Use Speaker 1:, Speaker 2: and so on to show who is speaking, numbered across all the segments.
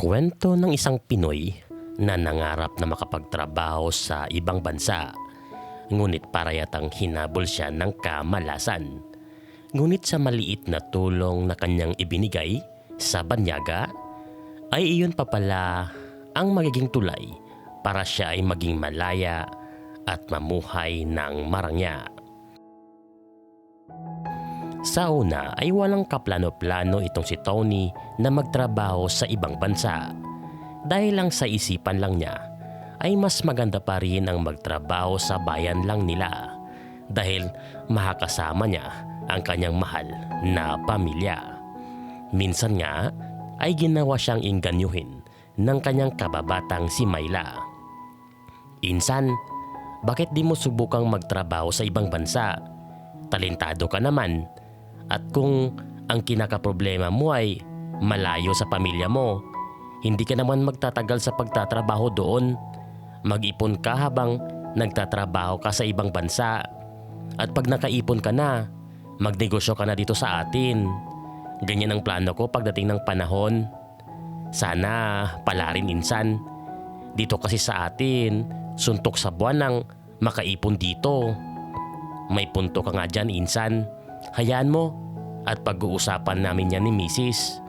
Speaker 1: Kwento ng isang Pinoy na nangarap na makapagtrabaho sa ibang bansa. Ngunit para yatang hinabol siya ng kamalasan. Ngunit sa maliit na tulong na kanyang ibinigay sa banyaga, ay iyon pa pala ang magiging tulay para siya ay maging malaya at mamuhay ng marangya. Sa una ay walang kaplano-plano itong si Tony na magtrabaho sa ibang bansa. Dahil lang sa isipan lang niya ay mas maganda pa rin ang magtrabaho sa bayan lang nila dahil makakasama niya ang kanyang mahal na pamilya. Minsan nga ay ginawa siyang inganyuhin ng kanyang kababatang si Mayla. Insan, bakit di mo subukang magtrabaho sa ibang bansa? Talentado ka naman at kung ang kinakaproblema mo ay malayo sa pamilya mo, hindi ka naman magtatagal sa pagtatrabaho doon. Mag-ipon ka habang nagtatrabaho ka sa ibang bansa. At pag nakaipon ka na, magnegosyo ka na dito sa atin. Ganyan ang plano ko pagdating ng panahon. Sana pala rin insan. Dito kasi sa atin, suntok sa buwan ng makaipon dito. May punto ka nga dyan insan. Hayaan mo at pag-uusapan namin yan ni Mrs.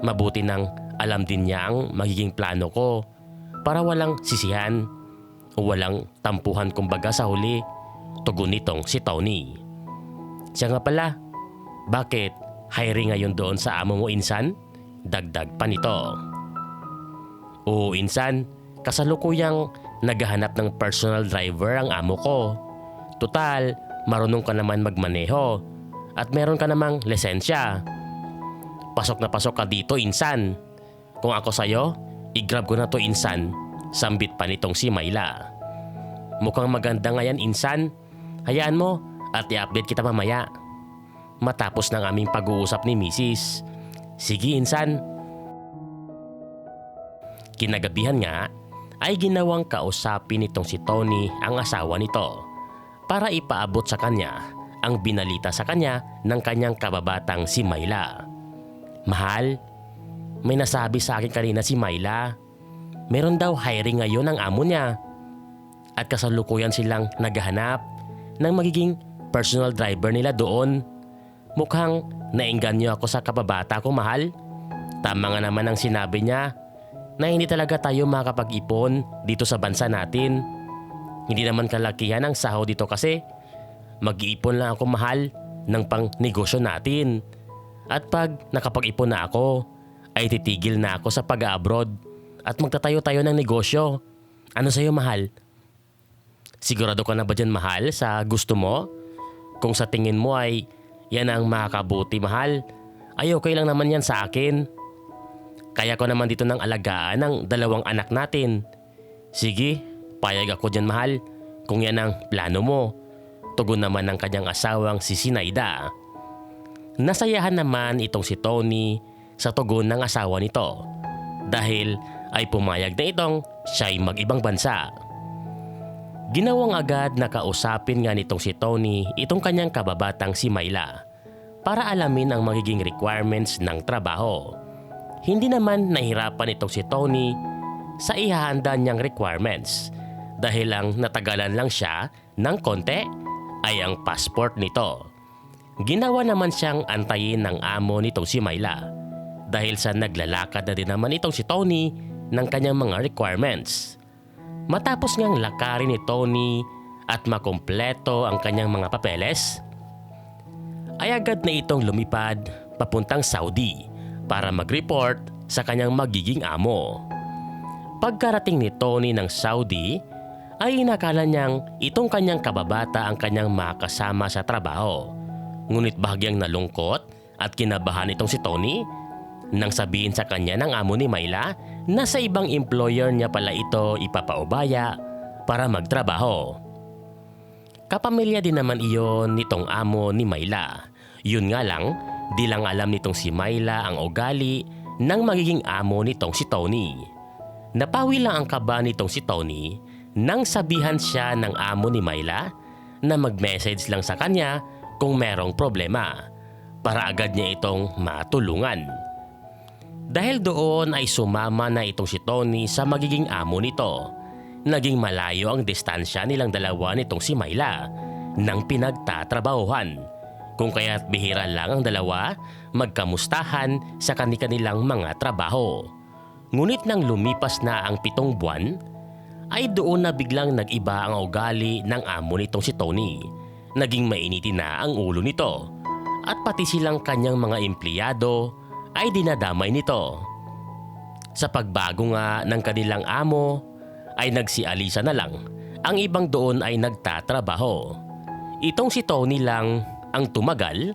Speaker 1: Mabuti nang alam din niya ang magiging plano ko para walang sisihan o walang tampuhan kumbaga sa huli. Tugon nitong si Tony. Siya nga pala, bakit hiring ngayon doon sa amo mo insan? Dagdag pa nito. Oo insan, kasalukuyang naghahanap ng personal driver ang amo ko. Total, marunong ka naman magmaneho at meron ka namang lisensya. Pasok na pasok ka dito, insan. Kung ako sa'yo, i-grab ko na to, insan. Sambit pa nitong si Mayla. Mukhang maganda nga yan, insan. Hayaan mo at i-update kita mamaya. Matapos ng aming pag-uusap ni Mrs. Sige, insan. Kinagabihan nga ay ginawang kausapin nitong si Tony ang asawa nito para ipaabot sa kanya ang binalita sa kanya ng kanyang kababatang si Mayla. Mahal, may nasabi sa akin kanina si Mayla. Meron daw hiring ngayon ang amo niya. At kasalukuyan silang naghahanap ng magiging personal driver nila doon. Mukhang nainganyo ako sa kababata ko mahal. Tama nga naman ang sinabi niya na hindi talaga tayo makapag-ipon dito sa bansa natin. Hindi naman kalakihan ang sahod dito kasi mag-iipon lang ako mahal ng pang negosyo natin. At pag nakapag-ipon na ako, ay titigil na ako sa pag-abroad at magtatayo tayo ng negosyo. Ano sa'yo mahal? Sigurado ka na ba dyan mahal sa gusto mo? Kung sa tingin mo ay yan ang makakabuti mahal, ay okay lang naman yan sa akin. Kaya ko naman dito ng alagaan ng dalawang anak natin. Sige, payag ako dyan mahal kung yan ang plano mo. Tugon naman ng kanyang asawang si Sinaida. Nasayahan naman itong si Tony sa tugon ng asawa nito dahil ay pumayag na itong siya'y mag-ibang bansa. Ginawang agad na kausapin nga nitong si Tony itong kanyang kababatang si Mayla para alamin ang magiging requirements ng trabaho. Hindi naman nahirapan itong si Tony sa ihahanda niyang requirements dahil lang natagalan lang siya ng konti ay ang passport nito. Ginawa naman siyang antayin ng amo nitong si Mayla dahil sa naglalakad na din naman itong si Tony ng kanyang mga requirements. Matapos ngang lakarin ni Tony at makumpleto ang kanyang mga papeles, ay agad na itong lumipad papuntang Saudi para mag-report sa kanyang magiging amo. Pagkarating ni Tony ng Saudi, ay inakala niyang itong kanyang kababata ang kanyang makasama sa trabaho. Ngunit bahagyang nalungkot at kinabahan itong si Tony nang sabihin sa kanya ng amo ni Mayla na sa ibang employer niya pala ito ipapaubaya para magtrabaho. Kapamilya din naman iyon nitong amo ni Mayla. Yun nga lang, di lang alam nitong si Mayla ang ugali ng magiging amo nitong si Tony. Napawi lang ang kaba nitong si Tony nang sabihan siya ng amo ni Mayla na mag-message lang sa kanya kung merong problema para agad niya itong matulungan. Dahil doon ay sumama na itong si Tony sa magiging amo nito. Naging malayo ang distansya nilang dalawa nitong si Myla nang pinagtatrabahuhan. Kung kaya't bihira lang ang dalawa magkamustahan sa kanilang mga trabaho. Ngunit nang lumipas na ang pitong buwan, ay doon na biglang nag-iba ang ugali ng amo nitong si Tony. Naging mainitin na ang ulo nito at pati silang kanyang mga empleyado ay dinadamay nito. Sa pagbago nga ng kanilang amo ay nagsialisa na lang ang ibang doon ay nagtatrabaho. Itong si Tony lang ang tumagal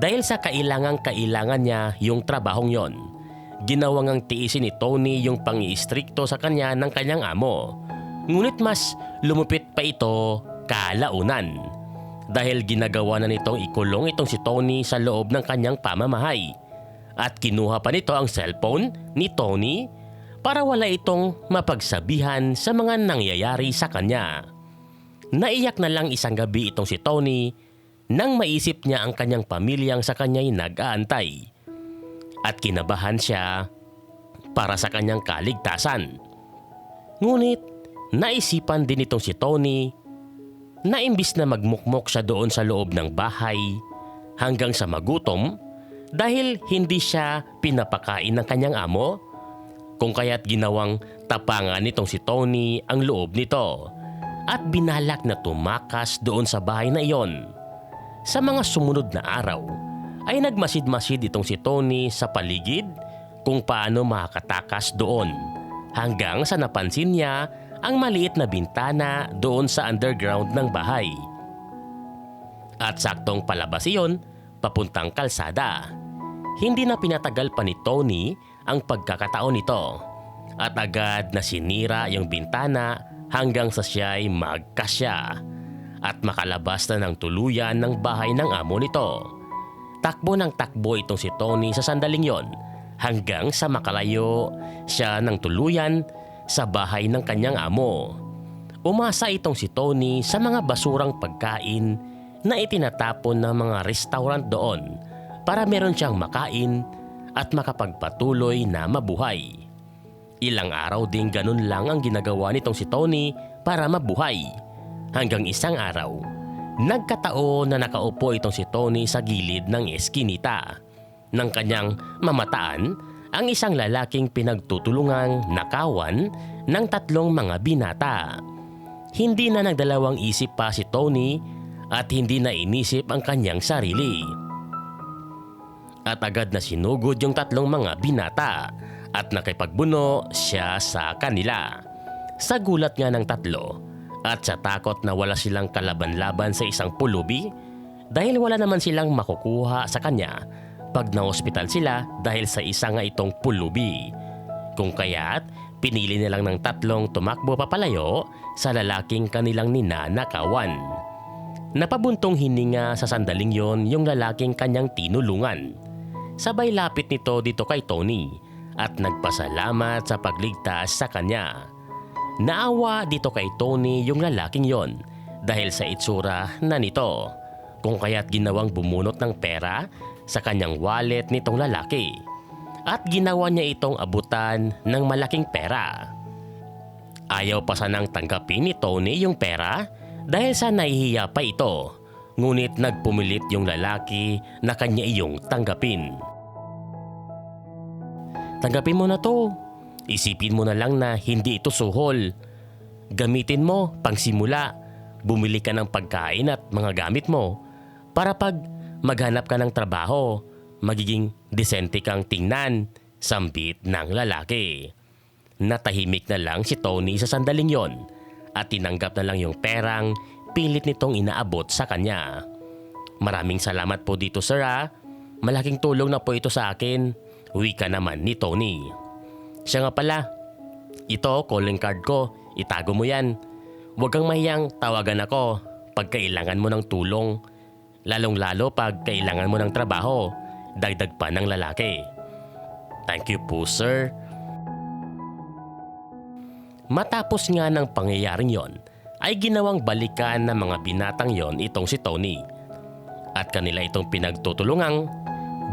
Speaker 1: dahil sa kailangang kailangan niya yung trabahong yon. Ginawang ang tiisin ni Tony yung pang-iistrikto sa kanya ng kanyang amo. Ngunit mas lumupit pa ito kalaunan. Dahil ginagawa na nitong ikulong itong si Tony sa loob ng kanyang pamamahay. At kinuha pa nito ang cellphone ni Tony para wala itong mapagsabihan sa mga nangyayari sa kanya. Naiyak na lang isang gabi itong si Tony nang maisip niya ang kanyang pamilyang sa kanya'y nag-aantay. At kinabahan siya para sa kanyang kaligtasan. Ngunit naisipan din itong si Tony na imbis na magmukmok siya doon sa loob ng bahay hanggang sa magutom dahil hindi siya pinapakain ng kanyang amo, kung kaya't ginawang tapangan nitong si Tony ang loob nito at binalak na tumakas doon sa bahay na iyon. Sa mga sumunod na araw ay nagmasid-masid itong si Tony sa paligid kung paano makakatakas doon hanggang sa napansin niya ang maliit na bintana doon sa underground ng bahay. At saktong palabas iyon papuntang kalsada. Hindi na pinatagal pa ni Tony ang pagkakataon nito at agad na sinira yung bintana hanggang sa siya'y magkasya at makalabas na ng tuluyan ng bahay ng amo nito. Takbo ng takbo itong si Tony sa sandaling yon hanggang sa makalayo siya ng tuluyan sa bahay ng kanyang amo. Umasa itong si Tony sa mga basurang pagkain na itinatapon ng mga restaurant doon para meron siyang makain at makapagpatuloy na mabuhay. Ilang araw ding ganun lang ang ginagawa nitong si Tony para mabuhay. Hanggang isang araw, nagkataon na nakaupo itong si Tony sa gilid ng eskinita. Nang kanyang mamataan ang isang lalaking pinagtutulungang nakawan ng tatlong mga binata. Hindi na nagdalawang isip pa si Tony at hindi na inisip ang kanyang sarili. At agad na sinugod yung tatlong mga binata at nakipagbuno siya sa kanila. Sa gulat nga ng tatlo at sa takot na wala silang kalaban-laban sa isang pulubi dahil wala naman silang makukuha sa kanya pag na-hospital sila dahil sa isa nga itong pulubi. Kung kaya't pinili nilang ng tatlong tumakbo papalayo sa lalaking kanilang ninanakawan. Napabuntong hininga sa sandaling yon yung lalaking kanyang tinulungan. Sabay lapit nito dito kay Tony at nagpasalamat sa pagligtas sa kanya. Naawa dito kay Tony yung lalaking yon dahil sa itsura na nito kung kaya't ginawang bumunot ng pera sa kanyang wallet nitong lalaki at ginawa niya itong abutan ng malaking pera. Ayaw pa sanang tanggapin ni Tony yung pera dahil sa nahihiya pa ito ngunit nagpumilit yung lalaki na kanya iyong tanggapin. Tanggapin mo na to. Isipin mo na lang na hindi ito suhol. Gamitin mo pang simula. Bumili ka ng pagkain at mga gamit mo para pag maghanap ka ng trabaho, magiging desente kang tingnan, sambit ng lalaki. Natahimik na lang si Tony sa sandaling yon at tinanggap na lang yung perang pilit nitong inaabot sa kanya. Maraming salamat po dito sir ha. Malaking tulong na po ito sa akin. Wika naman ni Tony. Siya nga pala. Ito, calling card ko. Itago mo yan. Huwag kang mahiyang tawagan ako pag kailangan mo ng tulong. Lalong lalo pag kailangan mo ng trabaho. Dagdag pa ng lalaki. Thank you po sir. Matapos nga ng pangyayaring yon, ay ginawang balikan ng mga binatang yon itong si Tony. At kanila itong pinagtutulungang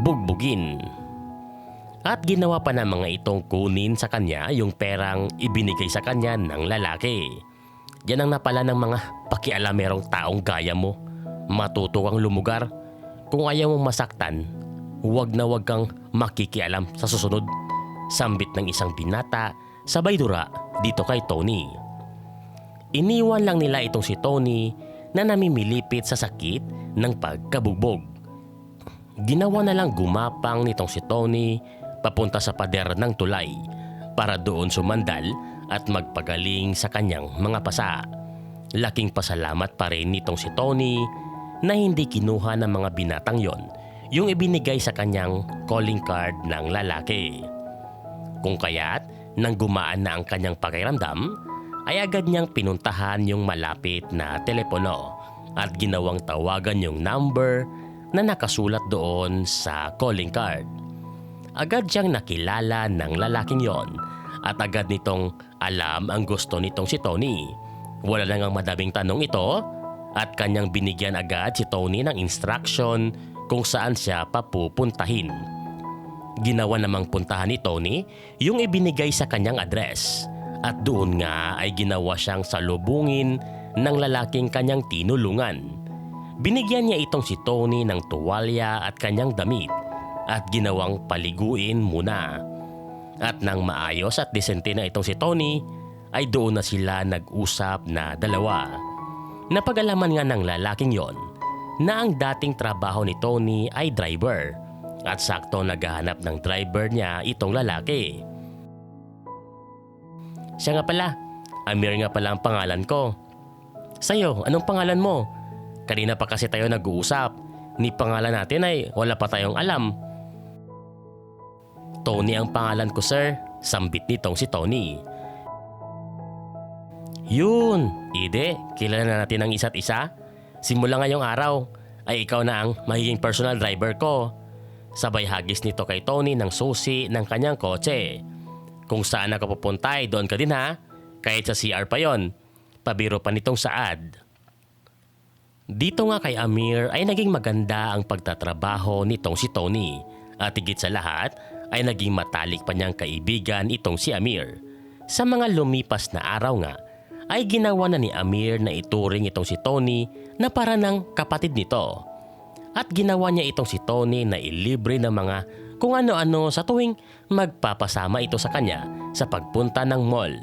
Speaker 1: bugbugin. At ginawa pa ng mga itong kunin sa kanya yung perang ibinigay sa kanya ng lalaki. Yan ang napala ng mga pakialamerong taong gaya mo. Matuto kang lumugar. Kung ayaw mong masaktan, huwag na huwag kang makikialam sa susunod. Sambit ng isang binata sabay dura dito kay Tony. Iniwan lang nila itong si Tony na namimilipit sa sakit ng pagkabugbog. Ginawa na lang gumapang nitong si Tony papunta sa pader ng tulay para doon sumandal at magpagaling sa kanyang mga pasa. Laking pasalamat pa rin nitong si Tony na hindi kinuha ng mga binatang yon yung ibinigay sa kanyang calling card ng lalaki. Kung kaya't nang gumaan na ang kanyang pakiramdam, ay agad niyang pinuntahan yung malapit na telepono at ginawang tawagan yung number na nakasulat doon sa calling card. Agad siyang nakilala ng lalaking yon at agad nitong alam ang gusto nitong si Tony. Wala lang ang madaming tanong ito at kanyang binigyan agad si Tony ng instruction kung saan siya papupuntahin. Ginawa namang puntahan ni Tony yung ibinigay sa kanyang address at doon nga ay ginawa siyang salubungin ng lalaking kanyang tinulungan. Binigyan niya itong si Tony ng tuwalya at kanyang damit at ginawang paliguin muna. At nang maayos at disente na itong si Tony, ay doon na sila nag-usap na dalawa. Napag-alaman nga ng lalaking yon na ang dating trabaho ni Tony ay driver at sakto naghahanap ng driver niya itong lalaki. Siya nga pala, Amir nga pala ang pangalan ko. Sa'yo, anong pangalan mo? Kanina pa kasi tayo nag-uusap. Ni pangalan natin ay wala pa tayong alam. Tony ang pangalan ko sir. Sambit nitong si Tony. Yun, Ide, kilala na natin ang isa't isa. Simula ngayong araw ay ikaw na ang magiging personal driver ko. Sabay hagis nito kay Tony ng susi ng kanyang kotse. Kung saan ako pupunta ay doon ka din ha. Kahit sa CR pa yon. Pabiro pa nitong saad. Dito nga kay Amir ay naging maganda ang pagtatrabaho nitong si Tony. At higit sa lahat ay naging matalik pa niyang kaibigan itong si Amir. Sa mga lumipas na araw nga ay ginawa na ni Amir na ituring itong si Tony na para ng kapatid nito. At ginawa niya itong si Tony na ilibre ng mga kung ano-ano sa tuwing magpapasama ito sa kanya sa pagpunta ng mall.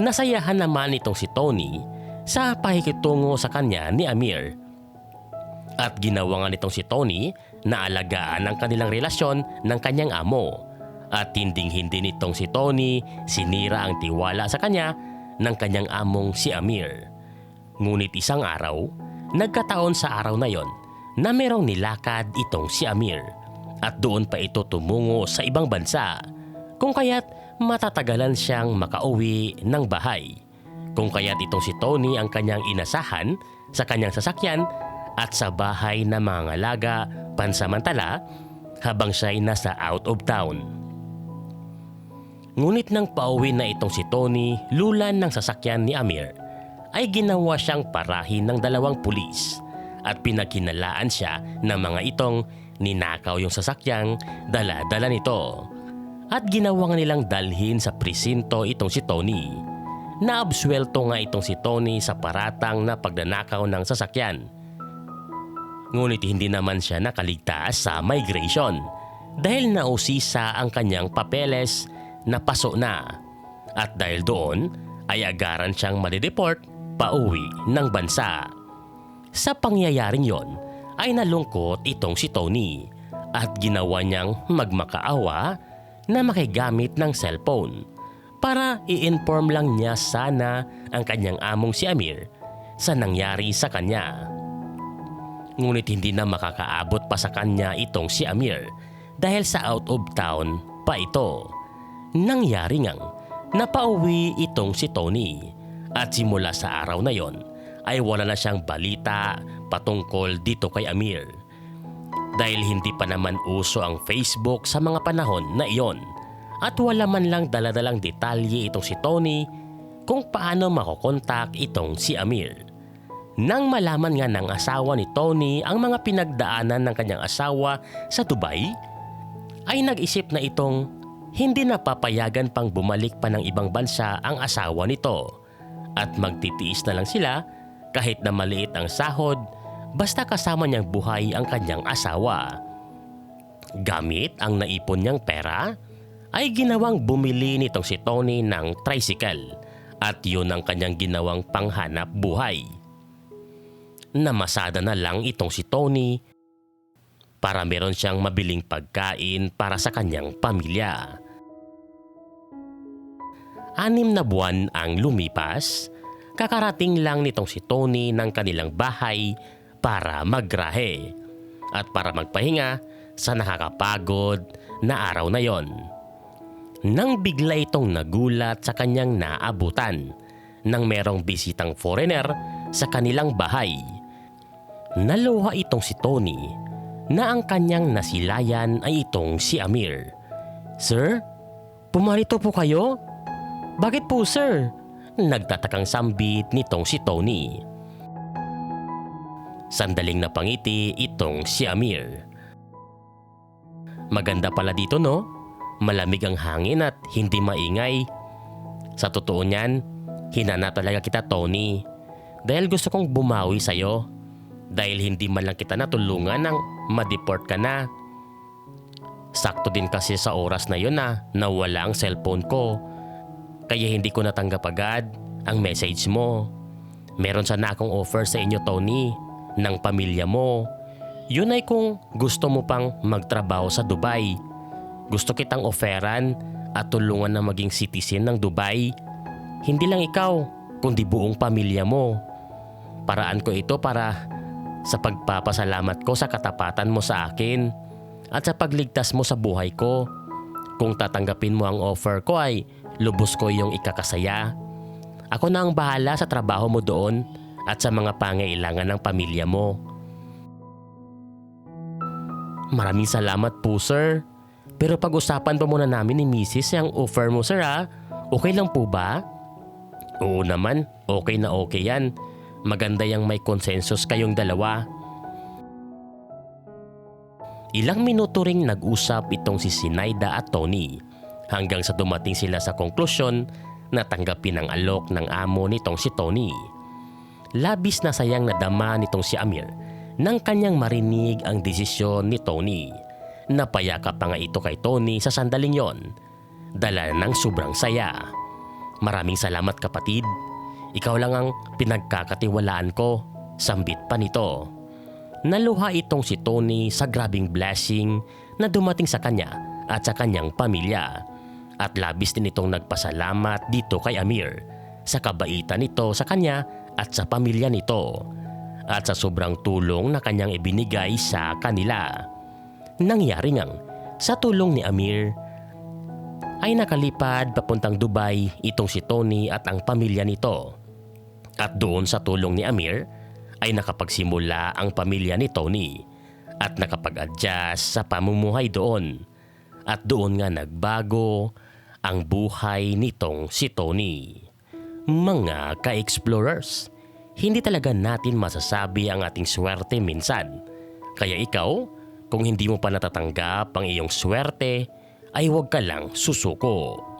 Speaker 1: Nasayahan naman itong si Tony sa pahikitungo sa kanya ni Amir. At ginawa nga nitong si Tony na alagaan ang kanilang relasyon ng kanyang amo. At hinding-hindi nitong si Tony sinira ang tiwala sa kanya ng kanyang among si Amir. Ngunit isang araw, nagkataon sa araw na yon na merong nilakad itong si Amir at doon pa ito tumungo sa ibang bansa kung kaya't matatagalan siyang makauwi ng bahay. Kung kaya't itong si Tony ang kanyang inasahan sa kanyang sasakyan at sa bahay na mga ngalaga pansamantala habang siya ay nasa out of town. Ngunit nang pauwi na itong si Tony lulan ng sasakyan ni Amir ay ginawa siyang parahin ng dalawang pulis at pinagkinalaan siya ng mga itong ninakaw yung sasakyang dala-dala nito. At ginawa nilang dalhin sa presinto itong si Tony. Naabswelto nga itong si Tony sa paratang na pagdanakaw ng sasakyan. Ngunit hindi naman siya nakaligtas sa migration dahil nausisa ang kanyang papeles na paso na. At dahil doon ay agaran siyang madideport pauwi ng bansa. Sa pangyayaring yon ay nalungkot itong si Tony at ginawa niyang magmakaawa na makigamit ng cellphone para i-inform lang niya sana ang kanyang among si Amir sa nangyari sa kanya. Ngunit hindi na makakaabot pa sa kanya itong si Amir dahil sa out of town pa ito. Nangyari ngang napauwi itong si Tony at simula sa araw na yon ay wala na siyang balita patungkol dito kay Amir. Dahil hindi pa naman uso ang Facebook sa mga panahon na iyon at wala man lang daladalang detalye itong si Tony kung paano makokontak itong si Amir. Nang malaman nga ng asawa ni Tony ang mga pinagdaanan ng kanyang asawa sa Dubai, ay nag-isip na itong hindi na papayagan pang bumalik pa ng ibang bansa ang asawa nito at magtitiis na lang sila kahit na maliit ang sahod basta kasama niyang buhay ang kanyang asawa. Gamit ang naipon niyang pera, ay ginawang bumili nitong si Tony ng tricycle at yun ang kanyang ginawang panghanap buhay. Namasada na lang itong si Tony para meron siyang mabiling pagkain para sa kanyang pamilya. Anim na buwan ang lumipas, kakarating lang nitong si Tony ng kanilang bahay para magrahe at para magpahinga sa nakakapagod na araw na yon. Nang bigla itong nagulat sa kanyang naabutan nang merong bisitang foreigner sa kanilang bahay. Naluha itong si Tony na ang kanyang nasilayan ay itong si Amir. Sir, pumarito po kayo? Bakit po sir? Nagtatakang sambit nitong si Tony. Sandaling napangiti itong si Amir. Maganda pala dito no? Malamig ang hangin at hindi maingay. Sa totoo niyan, hinana talaga kita Tony. Dahil gusto kong bumawi sa'yo. Dahil hindi man lang kita natulungan nang ma-deport ka na. Sakto din kasi sa oras na yun na nawala ang cellphone ko. Kaya hindi ko natanggap agad ang message mo. Meron sana akong offer sa inyo Tony ng pamilya mo. Yun ay kung gusto mo pang magtrabaho sa Dubai. Gusto kitang offeran at tulungan na maging citizen ng Dubai. Hindi lang ikaw, kundi buong pamilya mo. Paraan ko ito para sa pagpapasalamat ko sa katapatan mo sa akin at sa pagligtas mo sa buhay ko. Kung tatanggapin mo ang offer ko ay lubos ko yung ikakasaya. Ako na ang bahala sa trabaho mo doon at sa mga pangailangan ng pamilya mo. Maraming salamat po sir. Pero pag-usapan pa muna namin ni Mrs. yung offer mo sir ha. Okay lang po ba? Oo naman, okay na okay yan. Maganda yung may konsensus kayong dalawa. Ilang minuto ring nag-usap itong si Sinaida at Tony hanggang sa dumating sila sa konklusyon na tanggapin ang alok ng amo nitong si Tony. Labis na sayang nadama nitong si Amir nang kanyang marinig ang desisyon ni Tony. Napayakap pa nga ito kay Tony sa sandaling yon. Dala ng sobrang saya. Maraming salamat kapatid. Ikaw lang ang pinagkakatiwalaan ko. Sambit pa nito. Naluha itong si Tony sa grabing blessing na dumating sa kanya at sa kanyang pamilya. At labis din itong nagpasalamat dito kay Amir sa kabaitan nito sa kanya at sa pamilya nito at sa sobrang tulong na kanyang ibinigay sa kanila. Nangyari ngang sa tulong ni Amir ay nakalipad papuntang Dubai itong si Tony at ang pamilya nito. At doon sa tulong ni Amir ay nakapagsimula ang pamilya ni Tony at nakapag-adjust sa pamumuhay doon. At doon nga nagbago ang buhay nitong si Tony. Mga ka-explorers, hindi talaga natin masasabi ang ating swerte minsan. Kaya ikaw, kung hindi mo pa natatanggap ang iyong swerte, ay huwag ka lang susuko.